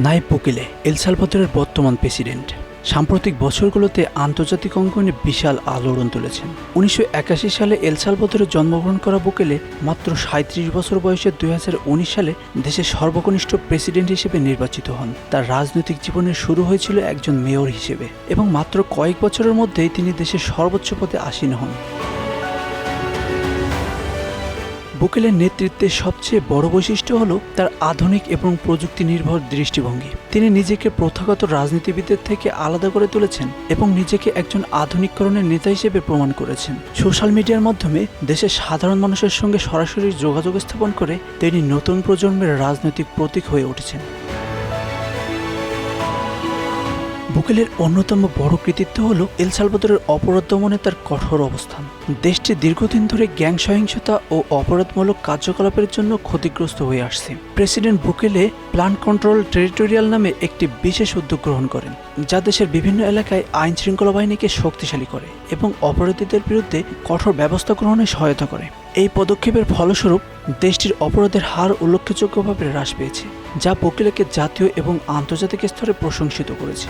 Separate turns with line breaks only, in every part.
নাইব বুকেলে এল সালভাদরের বর্তমান প্রেসিডেন্ট। সাম্প্রতিক বছরগুলোতে আন্তর্জাতিক অঙ্গনে বিশাল আলোড়ন তুলেছেন। উনিশশো একাশি সালে এল সালভাদরে জন্মগ্রহণ করা বুকেলে মাত্র সাঁত্রিশ বছর বয়সে দু হাজার উনিশ সালে দেশের সর্বকনিষ্ঠ প্রেসিডেন্ট হিসেবে নির্বাচিত হন। তার রাজনৈতিক জীবনের শুরু হয়েছিল একজন মেয়র হিসেবে এবং মাত্র কয়েক বছরের মধ্যেই তিনি দেশের সর্বোচ্চ পদে আসীন হন। বুকেলের নেতৃত্বের সবচেয়ে বড় বৈশিষ্ট্য হল তার আধুনিক এবং প্রযুক্তি নির্ভর দৃষ্টিভঙ্গি। তিনি নিজেকে প্রথাগত রাজনীতিবিদদের থেকে আলাদা করে তুলেছেন এবং নিজেকে একজন আধুনিককরণের নেতা হিসেবে প্রমাণ করেছেন। সোশ্যাল মিডিয়ার মাধ্যমে দেশের সাধারণ মানুষের সঙ্গে সরাসরি যোগাযোগ স্থাপন করে তিনি নতুন প্রজন্মের রাজনৈতিক প্রতীক হয়ে উঠেছেন। বুকেলের অন্যতম বড় কৃতিত্ব হল এল সালভাদরের অপরাধ দমনে তার কঠোর অবস্থান। দেশটি দীর্ঘদিন ধরে গ্যাং সহিংসতা ও অপরাধমূলক কার্যকলাপের জন্য ক্ষতিগ্রস্ত হয়ে আসছে। President Bukele plan control territorial নামে একটি বিশেষ উদ্যোগ গ্রহণ করেন, যা দেশের বিভিন্ন এলাকায় আইন শৃঙ্খলা বাহিনীকে শক্তিশালী করে এবং অপরাধীদের বিরুদ্ধে কঠোর ব্যবস্থা গ্রহণে সহায়তা করে। এই পদক্ষেপের ফলস্বরূপ দেশটির অপরাধের হার উল্লেখযোগ্যভাবে হ্রাস পেয়েছে। যা বকিলাকে জাতীয় এবং আন্তর্জাতিক স্তরে প্রশংসিত করেছে।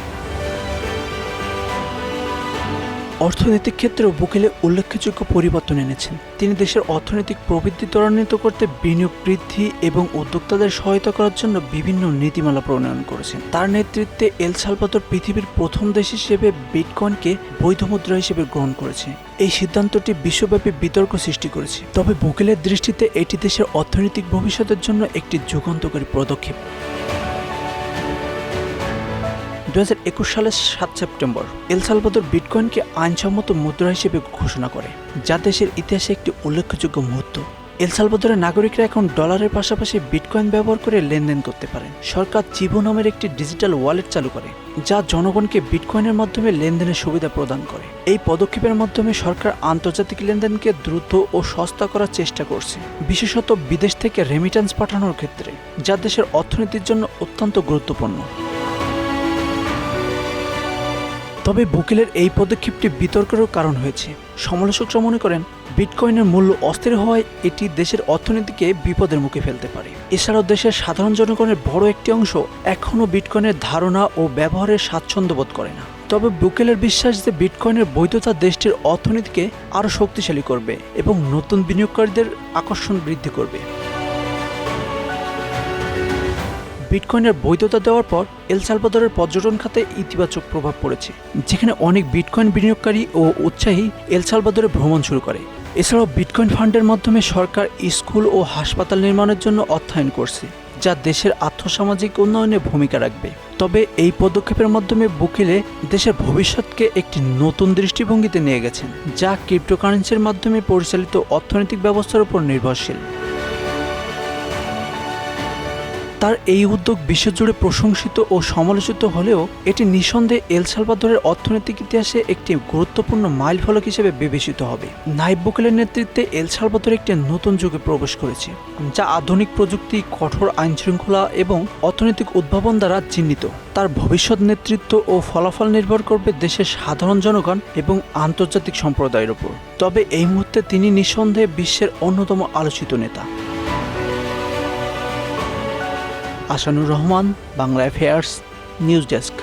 অর্থনৈতিক ক্ষেত্রেও বুকেলে উল্লেখযোগ্য পরিবর্তন এনেছেন। তিনি দেশের অর্থনৈতিক প্রবৃদ্ধি ত্বরান্বিত করতে বিনিয়োগ বৃদ্ধি এবং উদ্যোক্তাদের সহায়তা করার জন্য বিভিন্ন নীতিমালা প্রণয়ন করেছেন। তার নেতৃত্বে এল সালভাদর পৃথিবীর প্রথম দেশ হিসেবে বিটকয়েনকে বৈধ মুদ্রা হিসেবে গ্রহণ করেছে। এই সিদ্ধান্তটি বিশ্বব্যাপী বিতর্ক সৃষ্টি করেছে। তবে বুকেলের দৃষ্টিতে এটি দেশের অর্থনৈতিক ভবিষ্যতের জন্য একটি যুগান্তকারী পদক্ষেপ। দু হাজার একুশ সালের সাত সেপ্টেম্বর, এল বিটকয়েনকে আইনসম্মত মুদ্রা হিসেবে ঘোষণা করে, যা দেশের ইতিহাসে একটি উল্লেখযোগ্য মুহূর্ত। এল সালভাদরের নাগরিকরা এখন ডলারের পাশাপাশি বিটকয়েন ব্যবহার করে লেনদেন করতে পারেন। সরকার চিবো নামের একটি ডিজিটাল ওয়ালেট চালু করে, যা জনগণকে বিটকয়েনের মাধ্যমে লেনদেনের সুবিধা প্রদান করে। এই পদক্ষেপের মাধ্যমে সরকার আন্তর্জাতিক লেনদেনকে দ্রুত ও সস্তা করার চেষ্টা করছে, বিশেষত বিদেশ থেকে রেমিটেন্স পাঠানোর ক্ষেত্রে, যা দেশের অর্থনীতির জন্য অত্যন্ত গুরুত্বপূর্ণ। তবে বুকেলের এই পদক্ষেপটি বিতর্কেরও কারণ হয়েছে। সমালোচকরা মনে করেন, বিটকয়েনের মূল্য অস্থির হওয়ায় এটি দেশের অর্থনীতিকে বিপদের মুখে ফেলতে পারে। এছাড়াও দেশের সাধারণ জনগণের বড় একটি অংশ এখনও বিটকয়েনের ধারণা ও ব্যবহারের স্বাচ্ছন্দ্য বোধ করে না। তবে বুকেলের বিশ্বাস যে বিটকয়েনের বৈধতা দেশটির অর্থনীতিকে আরও শক্তিশালী করবে এবং নতুন বিনিয়োগকারীদের আকর্ষণ বৃদ্ধি করবে। বিটকয়েনের বৈধতা দেওয়ার পর এল সালভাদরের পর্যটন খাতে ইতিবাচক প্রভাব পড়েছে, যেখানে অনেক বিটকয়েন বিনিয়োগকারী ও উৎসাহী এল সালভাদরে ভ্রমণ শুরু করে। এছাড়াও বিটকয়েন ফান্ডের মাধ্যমে সরকার স্কুল ও হাসপাতাল নির্মাণের জন্য অর্থায়ন করছে, যা দেশের আর্থসামাজিক উন্নয়নে ভূমিকা রাখবে। তবে এই পদক্ষেপের মাধ্যমে বুকিলে দেশের ভবিষ্যৎকে একটি নতুন দৃষ্টিভঙ্গিতে নিয়ে গেছেন, যা ক্রিপ্টোকারেন্সির মাধ্যমে পরিচালিত অর্থনৈতিক ব্যবস্থার উপর নির্ভরশীল। তার এই উদ্যোগ বিশ্বজুড়ে প্রশংসিত ও সমালোচিত হলেও এটি নিঃসন্দেহে এল সালভাদরের অর্থনৈতিক ইতিহাসে একটি গুরুত্বপূর্ণ মাইল ফলক হিসেবে বিবেচিত হবে। নাইব বুকেলের নেতৃত্বে এল সালভাদর একটি নতুন যুগে প্রবেশ করেছে, যা আধুনিক প্রযুক্তি, কঠোর আইন শৃঙ্খলা এবং অর্থনৈতিক উদ্ভাবন দ্বারা চিহ্নিত। তার ভবিষ্যৎ নেতৃত্ব ও ফলাফল নির্ভর করবে দেশের সাধারণ জনগণ এবং আন্তর্জাতিক সম্প্রদায়ের উপর। তবে এই মুহূর্তে তিনি নিঃসন্দেহে বিশ্বের অন্যতম আলোচিত নেতা। Asanur Rahman Bangla affairs news desk